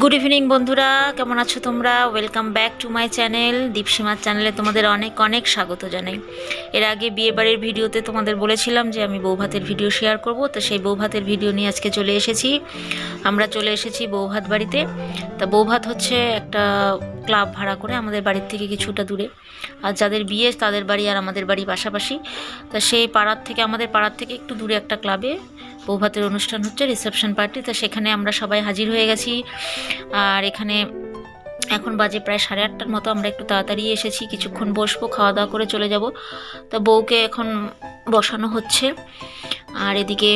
Good evening বন্ধুরা। কেমন আছো তোমরা? Welcome back to my channel দীপসীমার চ্যানেলে তোমাদের অনেক অনেক স্বাগত জানাই। এর আগে বিয়ে বাড়ির ভিডিওতে তোমাদের বলেছিলাম যে আমি বৌভাতের ভিডিও শেয়ার করব, তো সেই বৌভাতের ভিডিও নিয়ে আজকে চলে এসেছি। আমরা চলে এসেছি বৌভাত বাড়িতে। তা বৌভাত হচ্ছে একটা ক্লাব ভাড়া করে আমাদের বাড়ির থেকে কিছুটা দূরে। আর যাদের বিয়ে, তাদের বাড়ি আর আমাদের বাড়ি পাশাপাশি। তা সেই পাড়ার থেকে, আমাদের পাড়ার থেকে একটু দূরে একটা ক্লাবে বৌভাতের অনুষ্ঠান হচ্ছে রিসেপশন পার্টি, তো সেখানে আমরা সবাই হাজির হয়ে গেছি। আর এখানে এখন বাজে প্রায় সাড়ে আটটার মতো, আমরা একটু তাড়াতাড়ি এসেছি, কিছুক্ষণ বসবো, খাওয়া দাওয়া করে চলে যাব। তো বউকে এখন বসানো হচ্ছে। আর এদিকে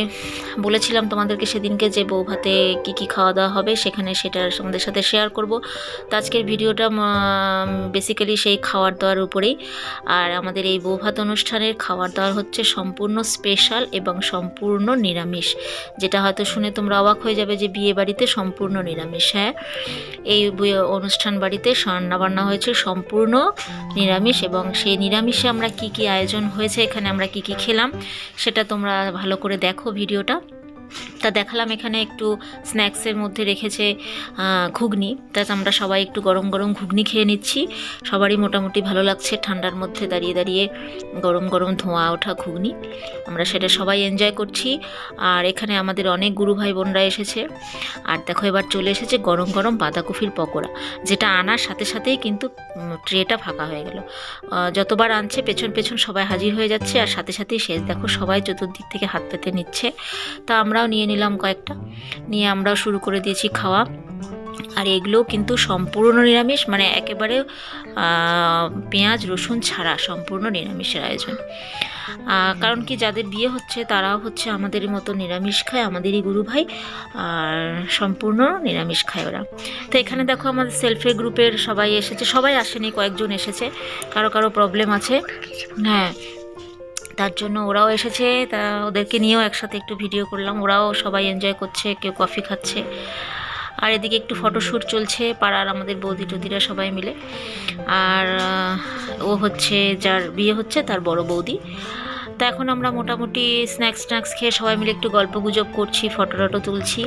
বলেছিলাম তোমাদেরকে সেদিনকে যে বউ ভাতে কী কী খাওয়া দাওয়া হবে, সেখানে সেটা তোমাদের সাথে শেয়ার করব। তো আজকের ভিডিওটা বেসিক্যালি সেই খাওয়ার দাওয়ার উপরেই। আর আমাদের এই বউ ভাত অনুষ্ঠানের খাওয়ার দাওয়ার হচ্ছে সম্পূর্ণ স্পেশাল এবং সম্পূর্ণ নিরামিষ। যেটা হয়তো শুনে তোমরা অবাক হয়ে যাবে যে বিয়ে বাড়িতে সম্পূর্ণ নিরামিষ হ্যাঁ? এই অনুষ্ঠান বাড়িতে রান্নাবান্না হয়েছে সম্পূর্ণ নিরামিষ এবং সেই নিরামিষে আমরা কি কি আয়োজন হয়েছে, এখানে আমরা কি কি খেলাম, সেটা তোমরা ভালো করে দেখো ভিডিওটা। তা দেখালাম এখানে একটু স্ন্যাক্সের মধ্যে রেখেছে ঘুগনি। তা আমরা সবাই একটু গরম গরম ঘুগনি খেয়ে নিচ্ছি। সবারই মোটামুটি ভালো লাগছে ঠান্ডার মধ্যে দাঁড়িয়ে দাঁড়িয়ে গরম গরম ধোঁয়া ওঠা ঘুগনি। আমরা সেটা সবাই এনজয় করছি। আর এখানে আমাদের অনেক গুরু ভাই বোনরা এসেছে। আর দেখো এবার চলে এসেছে গরম গরম বাঁধাকপির পকোড়া, যেটা আনার সাথে সাথেই কিন্তু ট্রেটা ফাঁকা হয়ে গেল। যতবার আনছে পেছন পেছন সবাই হাজির হয়ে যাচ্ছে। আর সাথে সাথেই শেষ। দেখো সবাই চতুর্দিক থেকে হাত পেতে নিচ্ছে। তা আমরাও নিয়ে নিলাম। কয়েকটা। নিয়ে আমরাও শুরু করে দিয়েছি খাওয়া। আর এগুলোও কিন্তু সম্পূর্ণ নিরামিষ মানে একেবারে পেঁয়াজ, রসুন ছাড়া সম্পূর্ণ নিরামিষের আয়োজন। কারণ কি যাদের বিয়ে হচ্ছে, তারাও হচ্ছে আমাদের মতো নিরামিষ খায়, আমাদেরই গুরু ভাই, আর সম্পূর্ণ নিরামিষ খায় ওরা। তো এখানে দেখো আমাদের সেলফের গ্রুপের সবাই এসেছে, সবাই আসেনি, কয়েকজন এসেছে। কারও কারও প্রবলেম আছে। হ্যাঁ তার জন্য ওরাও এসেছে, তা ওদেরকে নিয়েও একসাথে একটু ভিডিও করলাম। ওরাও সবাই এনজয় করছে, কেউ কফি খাচ্ছে। আর এদিকে একটু ফটোশ্যুট চলছে, পাড়ার আমাদের বৌদি টৌদিরা সবাই মিলে। আর ও হচ্ছে, যার বিয়ে হচ্ছে, তার বড় বৌদি। তা এখন আমরা মোটামুটি স্ন্যাক্স স্ন্যাক্স খেয়ে সবাই মিলে একটু গল্প গুজব করছি ফটো টটো তুলছি।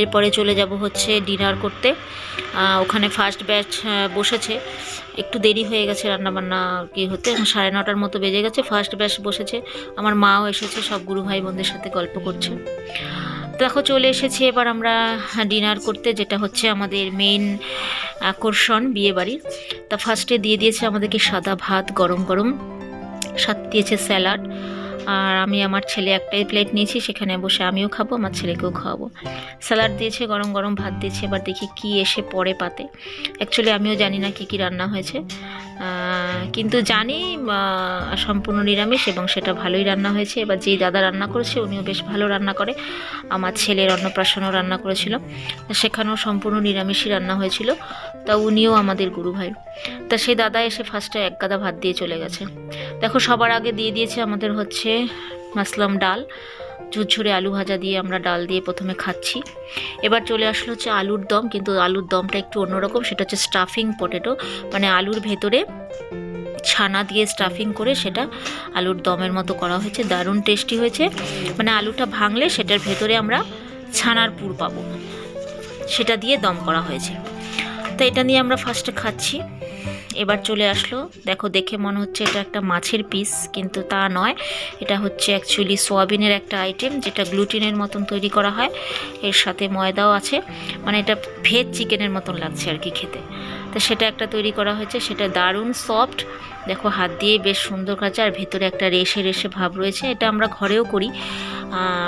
এরপরে চলে যাব হচ্ছে ডিনার করতে। ওখানে ফার্স্ট ব্যাচ বসেছে। একটু দেরি হয়ে গেছে রান্নাবান্না কি হতে। সাড়ে নটার মতো বেজে গেছে ফার্স্ট ব্যাচ বসেছে। আমার মাও এসেছে, সব গুরু ভাই বোনদের সাথে গল্প করছে। দেখো চলে এসেছি এবার আমরা ডিনার করতে, যেটা হচ্ছে আমাদের মেইন আকর্ষণ বিয়ে বাড়ির তা ফার্স্টে দিয়ে দিয়েছে আমাদেরকে সাদা ভাত গরম গরম। সাথে দিয়েছে স্যালাড। আর আমি আমার ছেলে একটাই প্লেট নিয়েছি, সেখানে বসে আমিও খাব, আমার ছেলেকেও খাওয়াবো। স্যালাড দিয়েছে, গরম গরম ভাত দিয়েছে, এবার দেখি কি এসে পড়ে পাতে। অ্যাকচুয়ালি আমিও জানি না কী কী রান্না হয়েছে। কিন্তু জানি সম্পূর্ণ নিরামিষ এবং সেটা ভালোই রান্না হয়েছে। এবার যেই দাদা রান্না করেছে, উনিও বেশ ভালো রান্না করে। আমার ছেলের অন্নপ্রাশনও রান্না করেছিল। সেখানেও সম্পূর্ণ নিরামিষই রান্না হয়েছিল। তা উনিও আমাদের গুরু ভাই তা সেই দাদা এসে ফার্স্টে এক গাদা ভাত দিয়ে চলে গেছে। দেখো, সবার আগে দিয়ে দিয়েছে আমাদের হচ্ছে মাসলাম ডাল। ঝুরঝুরে আলু ভাজা দিয়ে আমরা ডাল দিয়ে প্রথমে খাচ্ছি। এবার চলে আসলো হচ্ছে আলুর দম, কিন্তু আলুর দমটা একটু অন্যরকম। সেটা হচ্ছে স্টাফিং পটেটো মানে আলুর ভেতরে ছানা দিয়ে স্টাফিং করে সেটা আলুর দমের মতো করা হয়েছে। দারুণ টেস্টি হয়েছে। মানে আলুটা ভাঙলে সেটার ভেতরে আমরা ছানার পুর পাবো। সেটা দিয়ে দম করা হয়েছে। তো এটা নিয়ে আমরা ফার্স্টে খাচ্ছি। এবার চলে আসলো। দেখো, দেখে মনে হচ্ছে এটা একটা মাছের পিস কিন্তু তা নয়। এটা হচ্ছে অ্যাকচুয়ালি সোয়াবিনের একটা আইটেম যেটা গ্লুটিনের মতন তৈরি করা হয়। এর সাথে ময়দাও আছে। মানে এটা ভেজ চিকেনের মতন লাগছে আর কি খেতে। তো সেটা একটা তৈরি করা হয়েছে। সেটা দারুণ সফট দেখো, হাত দিয়ে বেশ সুন্দর কাছে আর ভেতরে একটা রেশে রেশে ভাব রয়েছে। এটা আমরা ঘরেও করি।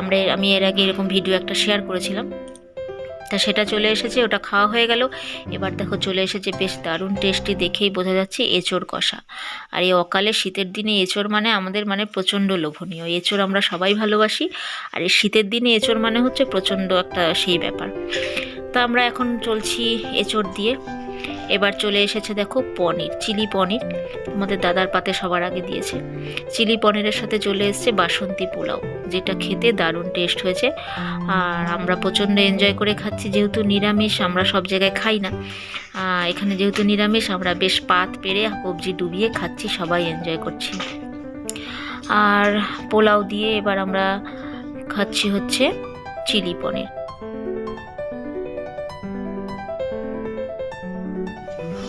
আমরা আমি এর আগে এরকম ভিডিও একটা শেয়ার করেছিলাম। তা সেটা চলে এসেছে, ওটা খাওয়া হয়ে গেল। এবার দেখো চলে এসেছে বেশ দারুণ টেস্টি দেখেই বোঝা যাচ্ছে এঁচোড় কষা। আর এই অকালে শীতের দিনে এঁচোড় মানে আমাদের মানে প্রচণ্ড লোভনীয়। এঁচোড় আমরা সবাই ভালোবাসি, আর এই শীতের দিনে এঁচোড় মানে হচ্ছে প্রচণ্ড একটা সেই ব্যাপার। তা আমরা এখন চলছি এঁচোড় দিয়ে। এবার চলে এসেছে দেখো পনির, চিলি পনির আমাদের দাদার পাতে সবার আগে দিয়েছে। চিলি পনিরের সাথে চলে এসেছে বাসন্তী পোলাও, যেটা খেতে দারুণ টেস্ট হয়েছে। আর আমরা প্রচণ্ড এনজয় করে খাচ্ছি, যেহেতু নিরামিষ, আমরা সব জায়গায় খাই না। এখানে যেহেতু নিরামিষ, আমরা বেশ পাত পেরে কবজি ডুবিয়ে খাচ্ছি, সবাই এনজয় করছি। আর পোলাও দিয়ে এবার আমরা খাচ্ছি হচ্ছে চিলি পনির।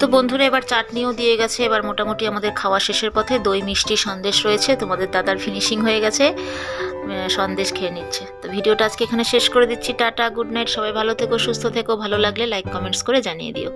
তো বন্ধুরা, এবার চাটনিও দিয়ে গেছে। এবার মোটামুটি আমাদের খাওয়া শেষের পথে দই, মিষ্টি, সন্দেশ রয়েছে। তোমাদের দাদার ফিনিশিং হয়ে গেছে। সন্দেশ খেয়ে নিচ্ছে। তো ভিডিওটা আজকে এখানে শেষ করে দিচ্ছি। টাটা গুড নাইট সবাই ভালো থেকো, সুস্থ থেকো। ভালো লাগলে লাইক কমেন্টস করে জানিয়ে দিও।